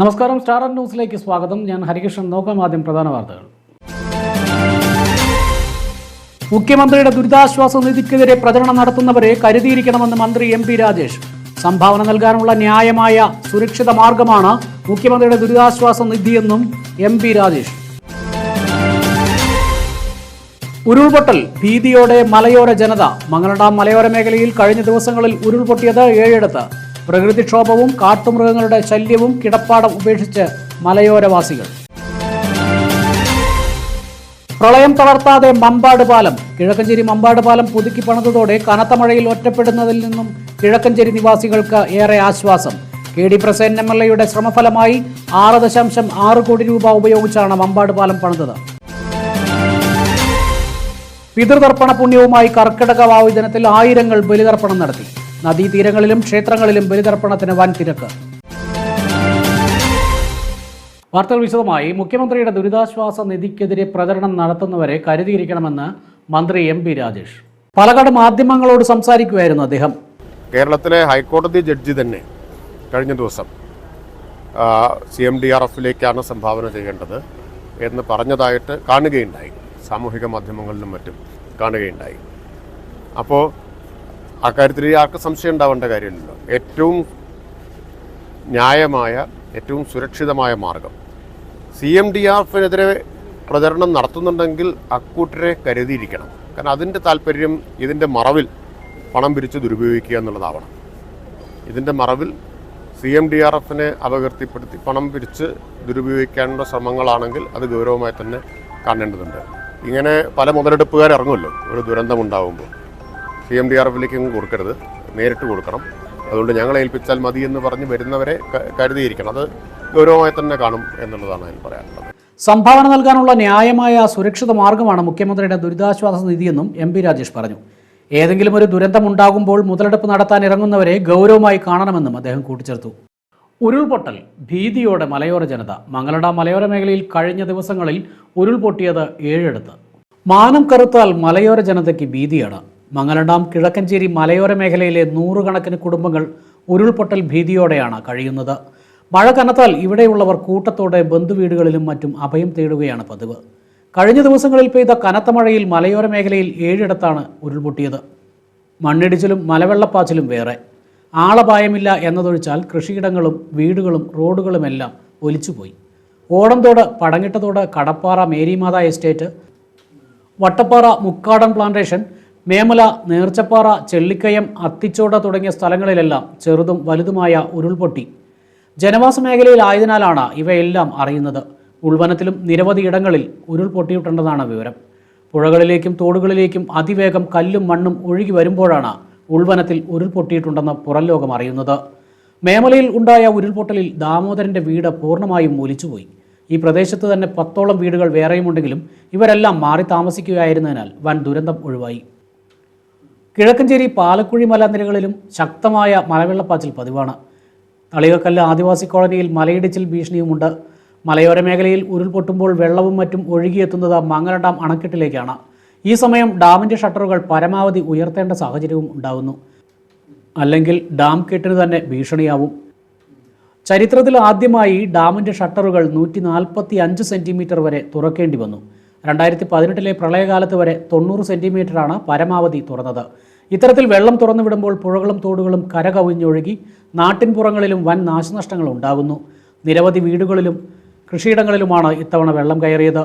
നമസ്കാരം. സ്റ്റാർ ന്യൂസിലേക്ക് സ്വാഗതം. ഞാൻ ഹരികൃഷ്ണൻ. നോക്കാം ആദ്യം പ്രധാന വാർത്തകൾ. മുഖ്യമന്ത്രിയുടെ ദുരിതാശ്വാസ നിധിക്കെതിരെ പ്രചരണം നടത്തുന്നവരെ കരുതിയിരിക്കണമെന്ന് മന്ത്രി എം പി രാജേഷ്. സംഭാവന നൽകാനുള്ള ന്യായമായ സുരക്ഷിത മാർഗമാണ് മുഖ്യമന്ത്രിയുടെ ദുരിതാശ്വാസ നിധിയെന്നും എം പി രാജേഷ്. ഉരുൾപൊട്ടൽ ഭീതിയോടെ മലയോര ജനത. മംഗളഡാം മലയോര മേഖലയിൽ കഴിഞ്ഞ ദിവസങ്ങളിൽ ഉരുൾപൊട്ടിയത് ഏഴിടത്ത് പ്രകൃതിക്ഷോഭവും കാട്ടുമൃഗങ്ങളുടെ ശല്യവും കിടപ്പാടം ഉപേക്ഷിച്ച് മലയോരവാസികൾ. പ്രളയം തളർത്താതെ മമ്പാട് പാലം. കിഴക്കഞ്ചേരി മമ്പാട് പാലം പുതുക്കി പണിതതോടെ കനത്ത മഴയിൽ ഒറ്റപ്പെടുന്നതിൽ നിന്നും കിഴക്കഞ്ചേരി നിവാസികൾക്ക് ഏറെ ആശ്വാസം. K D Prasen M L എയുടെ ശ്രമഫലമായി ആറ് ദശാംശം ആറ് കോടി രൂപ ഉപയോഗിച്ചാണ് മമ്പാട് പാലം പണിതത്. പിതൃതർപ്പണ പുണ്യവുമായി കർക്കിടക വാവു ദിനത്തിൽ ആയിരങ്ങൾ ബലിതർപ്പണം നടത്തി. നദീതീരങ്ങളിലും ക്ഷേത്രങ്ങളിലും ബലിതർപ്പണത്തിന് വൻ തിരക്ക്. വാർത്തകൾ വിശദമായി. മുഖ്യമന്ത്രിയുടെ ദുരിതാശ്വാസ നിധിക്കെതിരെ പ്രചരണം നടത്തുന്നവരെ കരുതിയിരിക്കണമെന്ന് മന്ത്രി എം പി രാജേഷ്. പാലക്കാട് മാധ്യമങ്ങളോട് സംസാരിക്കുകയായിരുന്നു അദ്ദേഹം. കേരളത്തിലെ ഹൈക്കോടതി ജഡ്ജി തന്നെ കഴിഞ്ഞ ദിവസം സി എം ഡി ആർ എഫിലേക്കാണ് സംഭാവന ചെയ്യേണ്ടത് എന്ന് പറഞ്ഞതായിട്ട് കാണുകയുണ്ടായി. സാമൂഹിക മാധ്യമങ്ങളിലും മറ്റും കാണുകയുണ്ടായി. അപ്പോൾ അക്കാര്യത്തിൽ ആർക്കും സംശയം ഉണ്ടാവേണ്ട കാര്യമില്ലല്ലോ. ഏറ്റവും ന്യായമായ ഏറ്റവും സുരക്ഷിതമായ മാർഗം. സി എം ഡി ആർ എഫിനെതിരെ പ്രചരണം നടത്തുന്നുണ്ടെങ്കിൽ അക്കൂട്ടരെ കരുതിയിരിക്കണം. കാരണം അതിന്റെ താല്പര്യം ഇതിന്റെ മറവിൽ പണം പിരിച്ച് ദുരുപയോഗിക്കുക എന്നുള്ളതാവണം. ഇതിന്റെ മറവിൽ സി എം ഡി ആർ എഫിനെ അപകീർത്തിപ്പെടുത്തി പണം പിരിച്ച് ദുരുപയോഗിക്കാനുള്ള ശ്രമങ്ങളാണെങ്കിൽ അത് ഗൗരവമായി തന്നെ കാണേണ്ടതുണ്ട്. ഇങ്ങനെ പല മുതലെടുപ്പുകാർ ഇറങ്ങുമല്ലോ. ഒരു ദുരന്തമുണ്ടാകുമ്പോൾ സി എം ഡി ആർ എഫിലേക്ക് കൊടുക്കരുത്. നേരിട്ട് കൊടുക്കണം. അതുകൊണ്ട് ഞങ്ങളെ ഏൽപ്പിച്ചാൽ മതി എന്ന് പറഞ്ഞ് വരുന്നവരെ കരുതിയിരിക്കണം. അത് ഗൗരവമായി തന്നെ കാണും എന്നുള്ളതാണ് ഞാൻ പറയാനുള്ളത്. സംഭാവന നൽകാനുള്ള ന്യായമായ സുരക്ഷിത മാർഗമാണ് മുഖ്യമന്ത്രിയുടെ ദുരിതാശ്വാസ നിധിയെന്നും എം പി രാജേഷ് പറഞ്ഞു. ഏതെങ്കിലും ഒരു ദുരന്തം ഉണ്ടാകുമ്പോൾ മുതലെടുപ്പ് നടത്താൻ ഇറങ്ങുന്നവരെ ഗൗരവമായി കാണണമെന്നും അദ്ദേഹം കൂട്ടിച്ചേർത്തു. ഉരുൾപൊട്ടൽ ഭീതിയോടെ മലയോര ജനത. മംഗലട മലയോര മേഖലയിൽ കഴിഞ്ഞ ദിവസങ്ങളിൽ ഉരുൾപൊട്ടിയത് ഏഴിടത്ത്. മാനം കറുത്താൽ മലയോര ജനതയ്ക്ക് ഭീതിയാണ്. മംഗലഡാം കിഴക്കഞ്ചേരി മലയോര മേഖലയിലെ നൂറുകണക്കിന് കുടുംബങ്ങൾ ഉരുൾപൊട്ടൽ ഭീതിയോടെയാണ് കഴിയുന്നത്. മഴ കനത്താൽ ഇവിടെയുള്ളവർ കൂട്ടത്തോടെ ബന്ധുവീടുകളിലും മറ്റും അഭയം തേടുകയാണ് പതിവ്. കഴിഞ്ഞ ദിവസങ്ങളിൽ പെയ്ത കനത്ത മഴയിൽ മലയോര മേഖലയിൽ ഏഴിടത്താണ് ഉരുൾപൊട്ടിയത്. മണ്ണിടിച്ചിലും മലവെള്ളപ്പാച്ചിലും വേറെ. ആളപായമില്ല എന്നതൊഴിച്ചാൽ കൃഷിയിടങ്ങളും വീടുകളും റോഡുകളുമെല്ലാം ഒലിച്ചുപോയി. ഓടംതോട് പടങ്ങിട്ടതോട് കടപ്പാറ മേരിമാത എസ്റ്റേറ്റ് വട്ടപ്പാറ മുക്കാടൻ പ്ലാന്റേഷൻ മേമല നേർച്ചപ്പാറ ചെള്ളിക്കയം അത്തിച്ചോട തുടങ്ങിയ സ്ഥലങ്ങളിലെല്ലാം ചെറുതും വലുതുമായ ഉരുൾപൊട്ടി. ജനവാസ മേഖലയിലായതിനാലാണ് ഇവയെല്ലാം അറിയുന്നത്. ഉൾവനത്തിലും നിരവധി ഇടങ്ങളിൽ ഉരുൾപൊട്ടിയിട്ടുണ്ടെന്നാണ് വിവരം. പുഴകളിലേക്കും തോടുകളിലേക്കും അതിവേഗം കല്ലും മണ്ണും ഒഴുകി വരുമ്പോഴാണ് ഉൾവനത്തിൽ ഉരുൾപൊട്ടിയിട്ടുണ്ടെന്ന് പുറംലോകം അറിയുന്നത്. മേമലയിൽ ഉണ്ടായ ഉരുൾപൊട്ടലിൽ ദാമോദരന്റെ വീട് പൂർണമായും ഒലിച്ചുപോയി. ഈ പ്രദേശത്ത് തന്നെ പത്തോളം വീടുകൾ വേറെയുമുണ്ടെങ്കിലും ഇവരെല്ലാം മാറി താമസിക്കുകയായിരുന്നതിനാൽ വൻ ദുരന്തം ഒഴിവായി. കിഴക്കഞ്ചേരി പാലക്കുഴി മലനിരകളിലും ശക്തമായ മലവെള്ളപ്പാച്ചിൽ പതിവാണ്. തളികക്കല്ല് ആദിവാസി കോളനിയിൽ മലയിടിച്ചിൽ ഭീഷണിയുമുണ്ട്. മലയോര മേഖലയിൽ ഉരുൾപൊട്ടുമ്പോൾ വെള്ളവും മറ്റും ഒഴുകിയെത്തുന്നത് മംഗല അണക്കെട്ടിലേക്കാണ്. ഈ സമയം ഡാമിന്റെ ഷട്ടറുകൾ പരമാവധി ഉയർത്തേണ്ട സാഹചര്യവും ഉണ്ടാകുന്നു അല്ലെങ്കിൽ ഡാം കെട്ടിന് തന്നെ ഭീഷണിയാവും. ചരിത്രത്തിൽ ആദ്യമായി ഡാമിന്റെ ഷട്ടറുകൾ നൂറ്റി നാൽപ്പത്തി അഞ്ച് സെന്റിമീറ്റർ വരെ തുറക്കേണ്ടി വന്നു. രണ്ടായിരത്തി പതിനെട്ടിലെ പ്രളയകാലത്ത് വരെ തൊണ്ണൂറ് സെന്റിമീറ്ററാണ് പരമാവധി തുറന്നത്. ഇത്തരത്തിൽ വെള്ളം തുറന്നു വിടുമ്പോൾ പുഴകളും തോടുകളും കരകവിഞ്ഞൊഴുകി നാട്ടിൻപുറങ്ങളിലും വൻ നാശനഷ്ടങ്ങൾ ഉണ്ടാകുന്നു. നിരവധി വീടുകളിലും കൃഷിയിടങ്ങളിലുമാണ് ഇത്തവണ വെള്ളം കയറിയത്.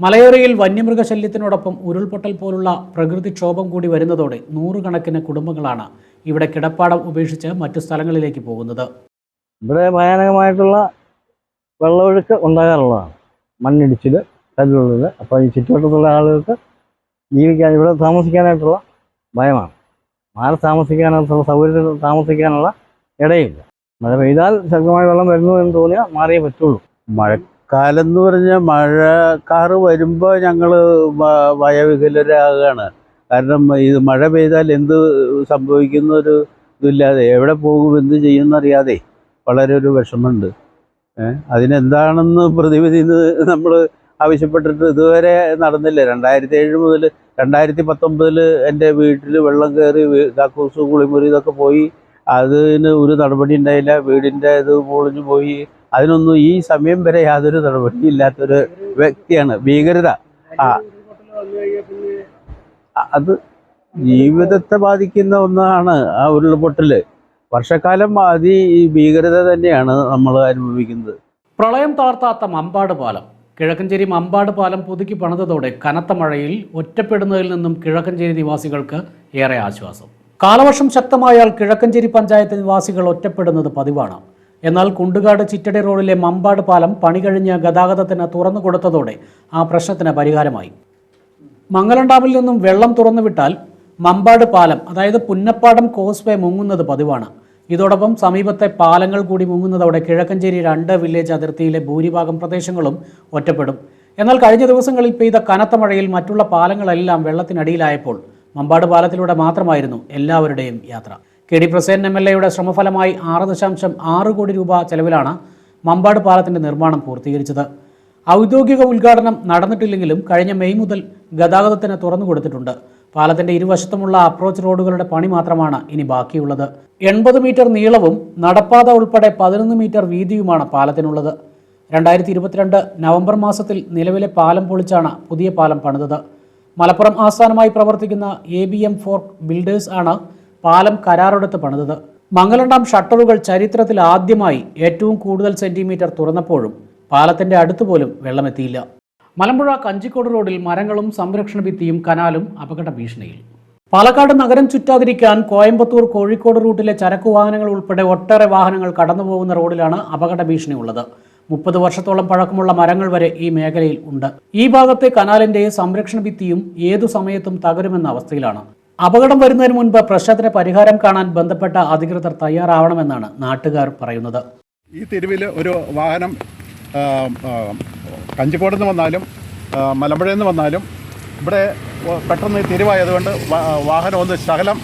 മലയോരയിൽ വന്യമൃഗശല്യത്തിനോടൊപ്പം ഉരുൾപൊട്ടൽ പോലുള്ള പ്രകൃതിക്ഷോഭം കൂടി വരുന്നതോടെ നൂറുകണക്കിന് കുടുംബങ്ങളാണ് ഇവിടെ കിടപ്പാടം ഉപേക്ഷിച്ച് മറ്റു സ്ഥലങ്ങളിലേക്ക് പോകുന്നത്. ഇവിടെ ഭയാനകമായിട്ടുള്ള വെള്ളമൊഴുക്ക് ഉണ്ടാകാറുള്ളതാണ്. മണ്ണിടിച്ചിൽ കല്ലുള്ളത് അപ്പോൾ ഈ ചുറ്റുവട്ടത്തുള്ള ആളുകൾക്ക് ജീവിക്കാൻ ഇവിടെ താമസിക്കാനായിട്ടുള്ള ഭയമാണ്. മാറി താമസിക്കാനുള്ള സൗകര്യത്തിൽ താമസിക്കാനുള്ള ഇടയില്ല. മഴ പെയ്താൽ ശക്തമായ വെള്ളം വരുന്നു എന്ന് തോന്നിയാൽ മാറിയേ പറ്റുള്ളൂ. മഴക്കാലം എന്ന് പറഞ്ഞാൽ മഴക്കാറ് വരുമ്പോൾ ഞങ്ങൾ വയവികലരാകുകയാണ് കാരണം ഇത് മഴ പെയ്താൽ എന്ത് സംഭവിക്കുന്ന ഒരു ഇതില്ലാതെ എവിടെ പോകും എന്ത് ചെയ്യുമെന്നറിയാതെ വളരെ ഒരു വിഷമമുണ്ട് അതിനെന്താണെന്ന് പ്രതിവിധി നമ്മൾ ആവശ്യപ്പെട്ടിട്ട് ഇതുവരെ നടന്നില്ല. രണ്ടായിരത്തി ഏഴ് മുതൽ രണ്ടായിരത്തി പത്തൊമ്പതിൽ എന്റെ വീട്ടിൽ വെള്ളം കയറി കാക്കൂസ് കുളിമുറി ഇതൊക്കെ പോയി. അതിന് ഒരു നടപടി ഉണ്ടായില്ല. വീടിന്റെ ഇത് പൊളിഞ്ഞു പോയി. അതിനൊന്നും ഈ സമയം വരെ യാതൊരു നടപടി ഇല്ലാത്തൊരു വ്യക്തിയാണ്. ഭീകരത. ആ. അത് ജീവിതത്തെ ബാധിക്കുന്ന ഒന്നാണ് ആ ഉരുൾപൊട്ടൽ. വർഷക്കാലം ഈ ഭീകരത തന്നെയാണ് നമ്മൾ അനുഭവിക്കുന്നത്. പ്രളയം താർത്താത്ത മമ്പാട് പാലം. കിഴക്കഞ്ചേരി മമ്പാട് പാലം പുതുക്കി പണിതതോടെ കനത്ത മഴയിൽ ഒറ്റപ്പെടുന്നതിൽ നിന്നും കിഴക്കഞ്ചേരി നിവാസികൾക്ക് ഏറെ ആശ്വാസം. കാലവർഷം ശക്തമായാൽ കിഴക്കഞ്ചേരി പഞ്ചായത്ത് നിവാസികൾ ഒറ്റപ്പെടുന്നത് പതിവാണ്. എന്നാൽ കുണ്ടുകാട് ചിറ്റടി റോഡിലെ മമ്പാട് പാലം പണി കഴിഞ്ഞ് ഗതാഗതത്തിന് തുറന്നു കൊടുത്തതോടെ ആ പ്രശ്നത്തിന് പരിഹാരമായി. മംഗലം ഡാമിൽ നിന്നും വെള്ളം തുറന്നുവിട്ടാൽ മമ്പാട് പാലം അതായത് പുന്നപ്പാടം കോസ്വേ മുങ്ങുന്നത് പതിവാണ്. ഇതോടൊപ്പം സമീപത്തെ പാലങ്ങൾ കൂടി മുങ്ങുന്നതോടെ കിഴക്കഞ്ചേരി രണ്ട് വില്ലേജ് അതിർത്തിയിലെ ഭൂരിഭാഗം പ്രദേശങ്ങളും ഒറ്റപ്പെടും. എന്നാൽ കഴിഞ്ഞ ദിവസങ്ങളിൽ പെയ്ത കനത്ത മഴയിൽ മറ്റുള്ള പാലങ്ങളെല്ലാം വെള്ളത്തിനടിയിലായപ്പോൾ മമ്പാട് പാലത്തിലൂടെ മാത്രമായിരുന്നു എല്ലാവരുടെയും യാത്ര. K D Prasen M L എയുടെ ശ്രമഫലമായി ആറ് ദശാംശം ആറ് കോടി രൂപ ചെലവിലാണ് മമ്പാട് പാലത്തിന്റെ നിർമ്മാണം പൂർത്തീകരിച്ചത്. ഔദ്യോഗിക ഉദ്ഘാടനം നടന്നിട്ടില്ലെങ്കിലും കഴിഞ്ഞ മെയ് മുതൽ ഗതാഗതത്തിന് തുറന്നു കൊടുത്തിട്ടുണ്ട് പാലത്തിന്റെ ഇരുവശത്തുമുള്ള അപ്രോച്ച് റോഡുകളുടെ പണി മാത്രമാണ് ഇനി ബാക്കിയുള്ളത്. എൺപത് മീറ്റർ നീളവും നടപ്പാത ഉൾപ്പെടെ പതിനൊന്ന് മീറ്റർ വീതിയുമാണ് പാലത്തിനുള്ളത്. രണ്ടായിരത്തി ഇരുപത്തിരണ്ട് നവംബർ മാസത്തിൽ നിലവിലെ പാലം പൊളിച്ചാണ് പുതിയ പാലം പണിതത്. മലപ്പുറം ആസ്ഥാനമായി പ്രവർത്തിക്കുന്ന A B M four builders ആണ് പാലം കരാറെടുത്ത് പണിതത്. മംഗലണ്ടാം ഷട്ടറുകൾ ചരിത്രത്തിൽ ആദ്യമായി ഏറ്റവും കൂടുതൽ സെന്റിമീറ്റർ തുറന്നപ്പോഴും പാലത്തിന്റെ അടുത്തുപോലും വെള്ളമെത്തിയില്ല. മലമ്പുഴ കഞ്ചിക്കോട് റോഡിൽ മരങ്ങളും സംരക്ഷണ ഭിത്തിയും കനാലും അപകട ഭീഷണിയിൽ. പാലക്കാട് നഗരം ചുറ്റാതിരിക്കാൻ കോയമ്പത്തൂർ കോഴിക്കോട് റൂട്ടിലെ ചരക്കു വാഹനങ്ങൾ ഉൾപ്പെടെ ഒട്ടേറെ വാഹനങ്ങൾ കടന്നുപോകുന്ന റോഡിലാണ് അപകട ഭീഷണി ഉള്ളത് മുപ്പത് വർഷത്തോളം പഴക്കമുള്ള മരങ്ങൾ വരെ ഈ മേഖലയിൽ ഉണ്ട്. ഈ ഭാഗത്തെ കനാലിന്റെ സംരക്ഷണ ഭിത്തിയും ഏതു സമയത്തും തകരുമെന്ന അവസ്ഥയിലാണ്. അപകടം വരുന്നതിന് മുൻപ് പ്രശ്നത്തിന് പരിഹാരം കാണാൻ ബന്ധപ്പെട്ട അധികൃതർ തയ്യാറാവണമെന്നാണ് നാട്ടുകാർ പറയുന്നത്. ഈ തെരുവിൽ ഒരു വാഹനം കഞ്ചിക്കോട് നിന്ന് വന്നാലും മലമ്പുഴയിൽ നിന്ന് വന്നാലും ഇവിടെ പെട്ടെന്ന് തിരിവായതുകൊണ്ട് വാഹനം ഒന്ന് ശകലം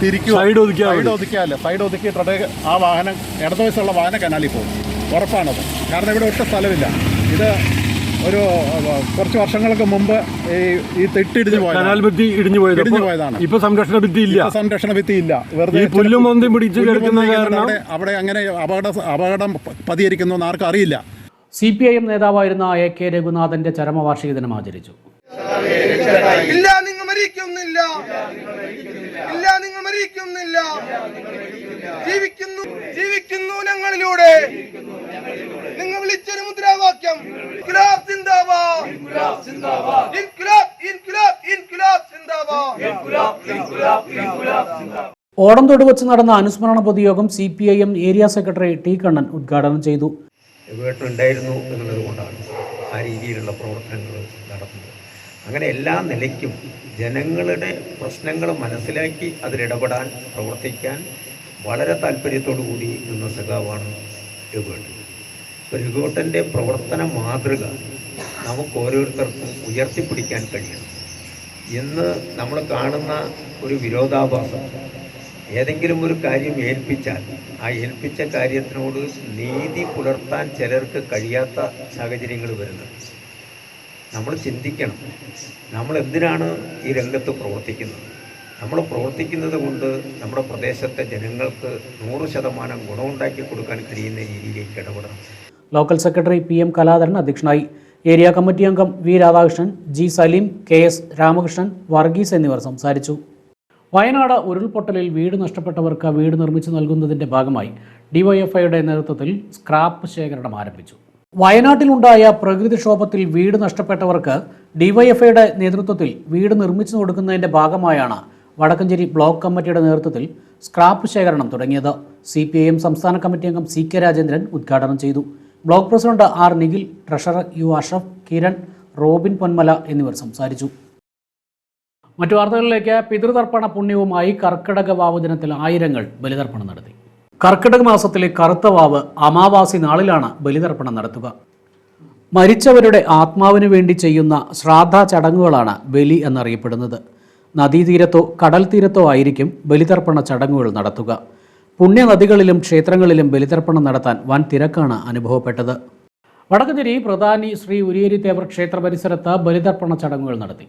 തിരിക്കും സൈഡ് ഒതുക്കിയാൽ സൈഡ് ഒതുക്കിയാൽ സൈഡ് ഒതുക്കിയിട്ടുണ്ട് ആ വാഹനം ഇടതുവശമുള്ള വാഹന കനാലിൽ പോകും. ഉറപ്പാണത്. കാരണം ഇവിടെ ഒട്ടും സ്ഥലമില്ല. ഇത് ഒരു കുറച്ച് വർഷങ്ങൾക്ക് മുമ്പ് ഈ ഈ തെട്ടിടിഞ്ഞു കനാൽ പോയതാണ്. ഭിത്തി ഇടിഞ്ഞു പോയത്? ഇടിഞ്ഞു പോയതാണ്. ഇപ്പൊ സംരക്ഷണ ഭിത്തി ഇല്ല. സംരക്ഷണ ഭിത്തി ഇല്ല. വെറുതെ പുല്ലും പിടിച്ചു പിടിച്ച് കിടക്കുന്ന അവിടെ അങ്ങനെ അപകട അപകടം പതിയിരിക്കുന്നു എന്ന് ആർക്കും അറിയില്ല. സി പി ഐ എം നേതാവായിരുന്ന എ കെ രഘുനാഥന്റെ ചരമവാർഷിക ദിനം ആചരിച്ചു. ഇല്ല നിങ്ങൾ മരിക്കുന്നില്ല. ഇല്ല നിങ്ങൾ മരിക്കുന്നില്ല. ജീവിക്കുന്നു ജീവിക്കുന്നു ഞങ്ങളിലൂടെ. നിങ്ങൾ വിളിച്ചൊരു മുദ്രാവാക്യം. ഇൻക്ലാബ് സിന്ദാബാദ്. ഇൻക്ലാബ് ഇൻക്ലാബ് ഇൻക്ലാബ് സിന്ദാബാദ്. ഓടം തൊടുവച്ച് നടന്ന അനുസ്മരണ പൊതുയോഗം C P I M area secretary T Kannan ഉദ്ഘാടനം ചെയ്തു. വീട്ടിലുണ്ടായിരുന്നു എന്നുള്ളത് കൊണ്ടാണ് ആ രീതിയിലുള്ള പ്രവർത്തനങ്ങൾ നടത്തുന്നത്. അങ്ങനെ എല്ലാ നിലയ്ക്കും ജനങ്ങളുടെ പ്രശ്നങ്ങൾ മനസ്സിലാക്കി അതിലിടപെടാൻ പ്രവർത്തിക്കാൻ വളരെ താല്പര്യത്തോടു കൂടി നിന്ന സഖാവാണ് രഘുവേട്ടൻ. രഘുവേട്ടന്റെ പ്രവർത്തന മാതൃക നമുക്ക് ഓരോരുത്തർക്കും ഉയർത്തിപ്പിടിക്കാൻ കഴിയണം ഇന്ന് നമ്മൾ കാണുന്ന ഒരു വിരോധാഭാസം ഏതെങ്കിലും ഒരു കാര്യം ഏൽപ്പിച്ചാൽ ആ ഏൽപ്പിച്ച കാര്യത്തിനോട് നീതി പുലർത്താൻ ചിലർക്ക് കഴിയാത്ത സാഹചര്യങ്ങൾ വരുന്നത് നമ്മൾ ചിന്തിക്കണം. നമ്മൾ എന്തിനാണ് ഈ രംഗത്ത് പ്രവർത്തിക്കുന്നത്? നമ്മൾ പ്രവർത്തിക്കുന്നത് കൊണ്ട് നമ്മുടെ പ്രദേശത്തെ ജനങ്ങൾക്ക് നൂറ് ശതമാനം ഗുണമുണ്ടാക്കി കൊടുക്കാൻ കഴിയുന്ന രീതിയിലേക്ക് ഇടപെടണം. Local secretary P M Kaladharan അധ്യക്ഷനായി ഏരിയ കമ്മിറ്റി അംഗം V Radhakrishnan G Saleem K S Ramakrishnan Varghese എന്നിവർ സംസാരിച്ചു. വയനാട് ഉരുൾപൊട്ടലിൽ വീട് നഷ്ടപ്പെട്ടവർക്ക് വീട് നിർമ്മിച്ചു നൽകുന്നതിന്റെ ഭാഗമായി ഡിവൈഎഫ്ഐയുടെ നേതൃത്വത്തിൽ സ്ക്രാപ്പ് ശേഖരണം ആരംഭിച്ചു. വയനാട്ടിലുണ്ടായ പ്രകൃതിക്ഷോഭത്തിൽ വീട് നഷ്ടപ്പെട്ടവർക്ക് ഡിവൈഎഫ്ഐയുടെ നേതൃത്വത്തിൽ വീട് നിർമ്മിച്ചു കൊടുക്കുന്നതിന്റെ ഭാഗമായാണ് വടക്കഞ്ചേരി ബ്ലോക്ക് കമ്മിറ്റിയുടെ നേതൃത്വത്തിൽ സ്ക്രാപ്പ് ശേഖരണം തുടങ്ങിയത്. സി പി ഐ എം സംസ്ഥാന കമ്മിറ്റി അംഗം സി കെ രാജേന്ദ്രൻ ഉദ്ഘാടനം ചെയ്തു. Block president R Nikhil treasurer U Ashaf Kiran Robin Ponmala എന്നിവർ സംസാരിച്ചു. മറ്റു വാർത്തകളിലേക്ക് പിതൃതർപ്പണ പുണ്യവുമായി കർക്കിടക വാവ് ദിനത്തിൽ ആയിരങ്ങൾ ബലിതർപ്പണം നടത്തി. കർക്കിടക മാസത്തിലെ കറുത്ത വാവ് അമാവാസി നാളിലാണ് ബലിതർപ്പണം നടത്തുക. മരിച്ചവരുടെ ആത്മാവിനു വേണ്ടി ചെയ്യുന്ന ശ്രാദ്ധ ചടങ്ങുകളാണ് ബലി എന്നറിയപ്പെടുന്നത്. നദീതീരത്തോ കടൽ തീരത്തോ ആയിരിക്കും ബലിതർപ്പണ ചടങ്ങുകൾ നടത്തുക. പുണ്യനദികളിലും ക്ഷേത്രങ്ങളിലും ബലിതർപ്പണം നടത്താൻ വൻ തിരക്കാണ് അനുഭവപ്പെട്ടത്. വടക്കഞ്ചേരി പ്രധാനി ശ്രീ ഉരിയേരി തേവർ ക്ഷേത്ര പരിസരത്ത് ബലിതർപ്പണ ചടങ്ങുകൾ നടത്തി.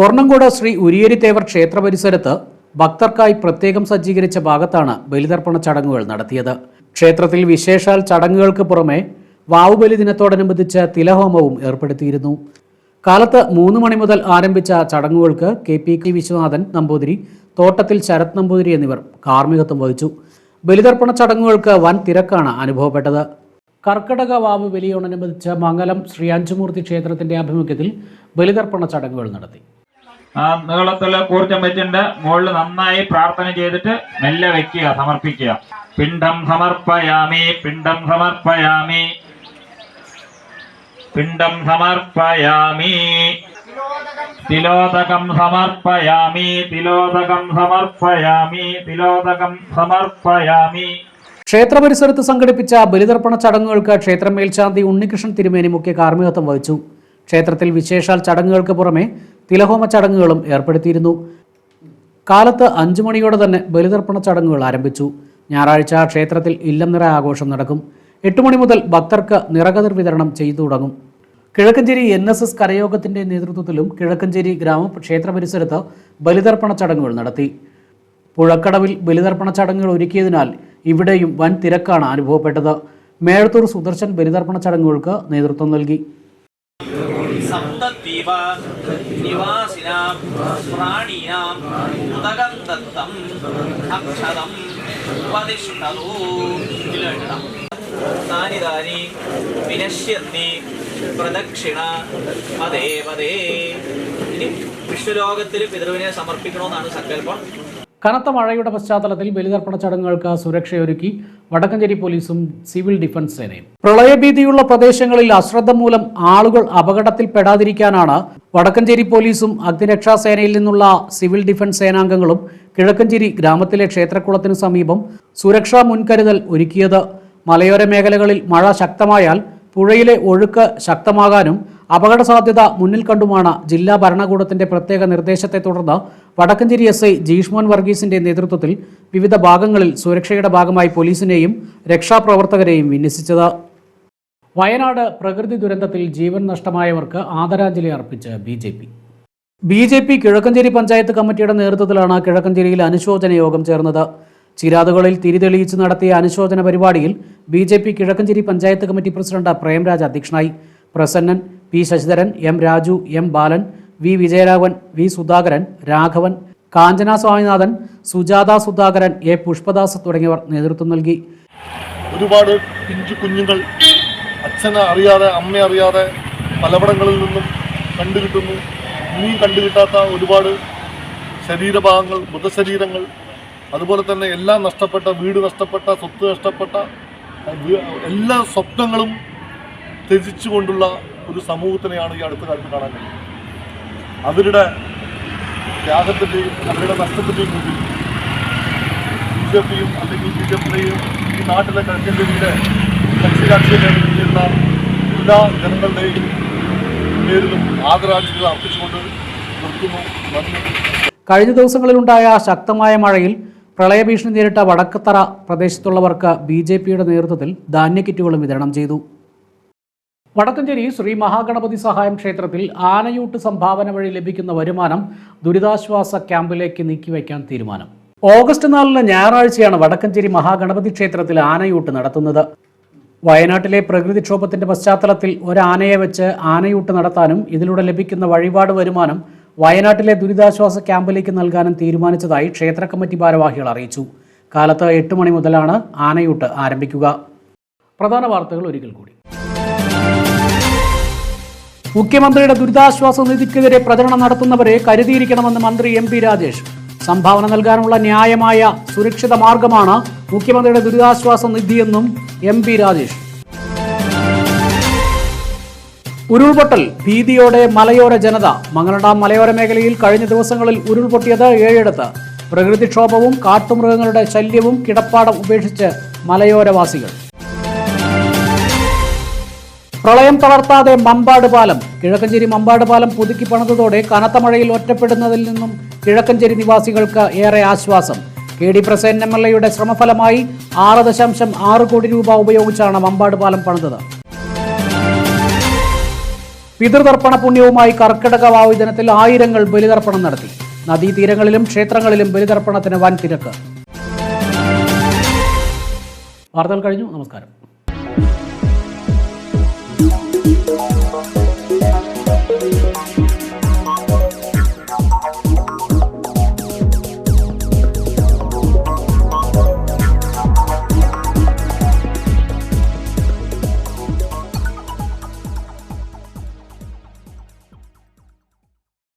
കൊർണങ്കോട് ശ്രീ ഉരിയരിത്തേവർ ക്ഷേത്ര പരിസരത്ത് ഭക്തർക്കായി പ്രത്യേകം സജ്ജീകരിച്ച ഭാഗത്താണ് ബലിതർപ്പണ ചടങ്ങുകൾ നടത്തിയത്. ക്ഷേത്രത്തിൽ വിശേഷാൽ ചടങ്ങുകൾക്ക് പുറമെ വാവുബലി ദിനത്തോടനുബന്ധിച്ച് തിലഹോമവും ഏർപ്പെടുത്തിയിരുന്നു. കാലത്ത് മൂന്ന് മണി മുതൽ ആരംഭിച്ച ചടങ്ങുകൾക്ക് K P K Viswanathan Namboothiri Thottathil Sarath Namboothiri എന്നിവർ കാർമ്മികത്വം വഹിച്ചു. ബലിതർപ്പണ ചടങ്ങുകൾക്ക് വൻ തിരക്കാണ് അനുഭവപ്പെട്ടത്. കർക്കടക വാവ് ബലിയോടനുബന്ധിച്ച് മംഗലം ശ്രീ അഞ്ചുമൂർത്തി ക്ഷേത്രത്തിന്റെ ആഭിമുഖ്യത്തിൽ ബലിതർപ്പണ ചടങ്ങുകൾ നടത്തി. ആ നീളത്തിൽ കൂർച്ചം വെച്ചിട്ട് മുകളിൽ നന്നായി പ്രാർത്ഥന ചെയ്തിട്ട് മെല്ലെ വെക്കുക സമർപ്പിക്കുക. പിണ്ടം സമർപ്പയാമി പിണ്ടം സമർപ്പയാമി. പിണ്ടം സമർപ്പയാമി. തിലോതകം സമർപ്പയാമി തിലോതകം സമർപ്പയാമി തിലോതകം സമർപ്പയാമി. ക്ഷേത്ര പരിസരത്ത് സംഘടിപ്പിച്ച ബലിതർപ്പണ ചടങ്ങുകൾക്ക് ക്ഷേത്രം മേൽശാന്തി ഉണ്ണികൃഷ്ണൻ തിരുമേനി മുഖ്യ കാർമ്മികത്വം വഹിച്ചു. ക്ഷേത്രത്തിൽ വിശേഷാൽ ചടങ്ങുകൾക്ക് പുറമെ തിലഹോമ ചടങ്ങുകളും ഏർപ്പെടുത്തിയിരുന്നു. കാലത്ത് അഞ്ചു മണിയോടെ തന്നെ ബലിതർപ്പണ ചടങ്ങുകൾ ആരംഭിച്ചു. ഞായറാഴ്ച ക്ഷേത്രത്തിൽ ഇല്ലം നിറ ആഘോഷം നടക്കും. എട്ട് മണി മുതൽ ഭക്തർക്ക് നിറകതിർ വിതരണം ചെയ്തു തുടങ്ങും. കിഴക്കഞ്ചേരി എൻ എസ് എസ് കരയോഗത്തിന്റെ നേതൃത്വത്തിലും കിഴക്കഞ്ചേരി ഗ്രാമ ക്ഷേത്ര പരിസരത്ത് ബലിതർപ്പണ ചടങ്ങുകൾ നടത്തി. പുഴക്കടവിൽ ബലിതർപ്പണ ചടങ്ങുകൾ ഒരുക്കിയതിനാൽ ഇവിടെയും വൻ തിരക്കാണ് അനുഭവപ്പെട്ടത്. മേഴത്തൂർ സുദർശൻ ബലിതർപ്പണ ചടങ്ങുകൾക്ക് നേതൃത്വം നൽകി. സപ്തദ്വീപ നിവാസിനാം പ്രാണീനാം ഉദകം ദത്തം അക്ഷതം ഉപതിഷ്ഠതോ ഇതിലെഴുതാം വിനശ്യന്തി പ്രദക്ഷിണ പതേ പതേ ഇനി വിഷ്ണുലോകത്തിൽ പിതൃവിനെ സമർപ്പിക്കണമെന്നാണ് സങ്കല്പം. കനത്ത മഴയുടെ പശ്ചാത്തലത്തിൽ ബലിതർപ്പണ ചടങ്ങുകൾക്ക് സുരക്ഷയൊരുക്കി വടക്കഞ്ചേരി പോലീസും സിവിൽ ഡിഫൻസ് സേനയും. പ്രളയഭീതിയുള്ള പ്രദേശങ്ങളിൽ അശ്രദ്ധ മൂലം ആളുകൾ അപകടത്തിൽ പെടാതിരിക്കാനാണ് വടക്കഞ്ചേരി പോലീസും അഗ്നിരക്ഷാ സേനയിൽ നിന്നുള്ള സിവിൽ ഡിഫൻസ് സേനാംഗങ്ങളും കിഴക്കഞ്ചേരി ഗ്രാമത്തിലെ ക്ഷേത്രക്കുളത്തിനു സമീപം സുരക്ഷാ മുൻകരുതൽ ഒരുക്കിയത്. മലയോര മേഖലകളിൽ മഴ ശക്തമായാൽ പുഴയിലെ ഒഴുക്ക് ശക്തമാകാനും അപകട സാധ്യത മുന്നിൽ കണ്ടുമാണ് ജില്ലാ ഭരണകൂടത്തിന്റെ പ്രത്യേക നിർദ്ദേശത്തെ തുടർന്ന് വടക്കഞ്ചേരി എസ് ഐ ജീഷ്മോൻ വർഗീസിന്റെ നേതൃത്വത്തിൽ വിവിധ ഭാഗങ്ങളിൽ സുരക്ഷയുടെ ഭാഗമായി പോലീസിനെയും രക്ഷാപ്രവർത്തകരെയും വിന്യസിച്ചത്. വയനാട് പ്രകൃതി ദുരന്തത്തിൽ ജീവൻ നഷ്ടമായവർക്ക് ആദരാഞ്ജലി അർപ്പിച്ച് B J P. B J P Kizhakkanchery panchayat കമ്മിറ്റിയുടെ നേതൃത്വത്തിലാണ് കിഴക്കഞ്ചേരിയിൽ അനുശോചന യോഗം ചേർന്നത്. ചിരാതുകളിൽ തിരിതെളിയിച്ച് നടത്തിയ അനുശോചന പരിപാടിയിൽ B J P Kizhakkanchery panchayat committee president Premraj അധ്യക്ഷനായി. Prasannan P Sasidharan M Raju M Balan V Vijayaraghavan V Sudhakaran Raghavan Kanchana Swaminathan Sujatha Sudhakaran A Pushpadas തുടങ്ങിയവർ നേതൃത്വം നൽകി. ഒരുപാട് പിഞ്ചു കുഞ്ഞുങ്ങൾ അച്ഛനെ അറിയാതെ അമ്മ അറിയാതെ പലവിടങ്ങളിൽ നിന്നും കണ്ടുകിട്ടുന്നു. ഇനിയും കണ്ടുകിട്ടാത്ത ഒരുപാട് ശരീരഭാഗങ്ങൾ മൃതശരീരങ്ങൾ അതുപോലെ തന്നെ എല്ലാം നഷ്ടപ്പെട്ട വീട് നഷ്ടപ്പെട്ട സ്വത്ത് നഷ്ടപ്പെട്ട എല്ലാ സ്വപ്നങ്ങളും ത്യജിച്ചുകൊണ്ടുള്ള ഒരു സമൂഹത്തിനെയാണ് ഈ അടുത്ത കാലത്ത് കാണാൻ കഴിയുന്നത്. അവരുടെ ത്യാഗത്തിന്റെയും അവരുടെ നഷ്ടത്തിന്റെയും മുമ്പിൽ ബി ജെ പിയും അല്ലെങ്കിൽ ബി ജെ പിയുടെയും ഈ നാട്ടിലെ കിഴക്കഞ്ചേരിയിലെ കക്ഷിരാഷ്ട്രീയത്തിലുള്ള എല്ലാ ജനങ്ങളുടെയും പേരിലും ആദരാഞ്ജലികൾ അർപ്പിച്ചുകൊണ്ട് നിർത്തുന്നു. നന്ദി. കഴിഞ്ഞ ദിവസങ്ങളിലുണ്ടായ ശക്തമായ മഴയിൽ പ്രളയഭീഷണി നേരിട്ട വടക്കത്തറ പ്രദേശത്തുള്ളവർക്ക് ബി ജെ പിയുടെ നേതൃത്വത്തിൽ ധാന്യക്കിറ്റുകളും വിതരണം ചെയ്തു. വടക്കഞ്ചേരി ശ്രീ മഹാഗണപതി സഹായം ക്ഷേത്രത്തിൽ ആനയൂട്ട് സംഭാവന വഴി ലഭിക്കുന്ന വരുമാനം ദുരിതാശ്വാസ ക്യാമ്പിലേക്ക് നീക്കിവയ്ക്കാൻ തീരുമാനം. ഓഗസ്റ്റ് നാലിന് ഞായറാഴ്ചയാണ് വടക്കഞ്ചേരി മഹാഗണപതി ക്ഷേത്രത്തിൽ ആനയൂട്ട് നടത്തുന്നത്. വയനാട്ടിലെ പ്രകൃതിക്ഷോഭത്തിന്റെ പശ്ചാത്തലത്തിൽ ഒരാനയെ വെച്ച് ആനയൂട്ട് നടത്താനും ഇതിലൂടെ ലഭിക്കുന്ന വഴിപാട് വരുമാനം വയനാട്ടിലെ ദുരിതാശ്വാസ ക്യാമ്പിലേക്ക് നൽകാനും തീരുമാനിച്ചതായി ക്ഷേത്ര കമ്മിറ്റി ഭാരവാഹികൾ അറിയിച്ചു. കാലത്ത് എട്ട് മണി മുതലാണ് ആനയൂട്ട് ആരംഭിക്കുക. പ്രധാന വാർത്തകൾ ഒരിക്കൽ കൂടി. മുഖ്യമന്ത്രിയുടെ ദുരിതാശ്വാസ നിധിക്കെതിരെ പ്രചരണം നടത്തുന്നവരെ കരുതിയിരിക്കണമെന്ന് മന്ത്രി എം പി രാജേഷ്. സംഭാവന നൽകാനുള്ള ന്യായമായ സുരക്ഷിത മാർഗമാണ് മുഖ്യമന്ത്രിയുടെ ദുരിതാശ്വാസ നിധിയെന്നും എം പി രാജേഷ്. ഉരുൾപൊട്ടൽ ഭീതിയോടെ മലയോര ജനത. മംഗലഡാം മലയോര മേഖലയിൽ കഴിഞ്ഞ ദിവസങ്ങളിൽ ഉരുൾപൊട്ടിയത് ഏഴിടത്ത്. പ്രകൃതിക്ഷോഭവും കാട്ടുമൃഗങ്ങളുടെ ശല്യവും കിടപ്പാടം ഉപേക്ഷിച്ച് മലയോരവാസികൾ. പ്രളയം തളർത്താതെ മമ്പാട് പാലം കിഴക്കഞ്ചേരി മമ്പാട് പാലം പുതുക്കി പണിതതോടെ കനത്ത മഴയിൽ ഒറ്റപ്പെടുന്നതിൽ നിന്നും കിഴക്കഞ്ചേരി നിവാസികൾക്ക് ഏറെ ആശ്വാസം. K D Prasen M L എയുടെ ശ്രമഫലമായി ആറ് ദശാംശം ആറ് കോടി രൂപ ഉപയോഗിച്ചാണ് മമ്പാട് പാലം പണിതത്. പിതൃതർപ്പണ പുണ്യവുമായി കർക്കിടക വാവു ദിനത്തിൽ ആയിരങ്ങൾ ബലിതർപ്പണം നടത്തി. നദീതീരങ്ങളിലും ക്ഷേത്രങ്ങളിലും ബലിതർപ്പണത്തിന് വൻ തിരക്ക് വാർത്തകൾ കഴിഞ്ഞു. നമസ്കാരം. Música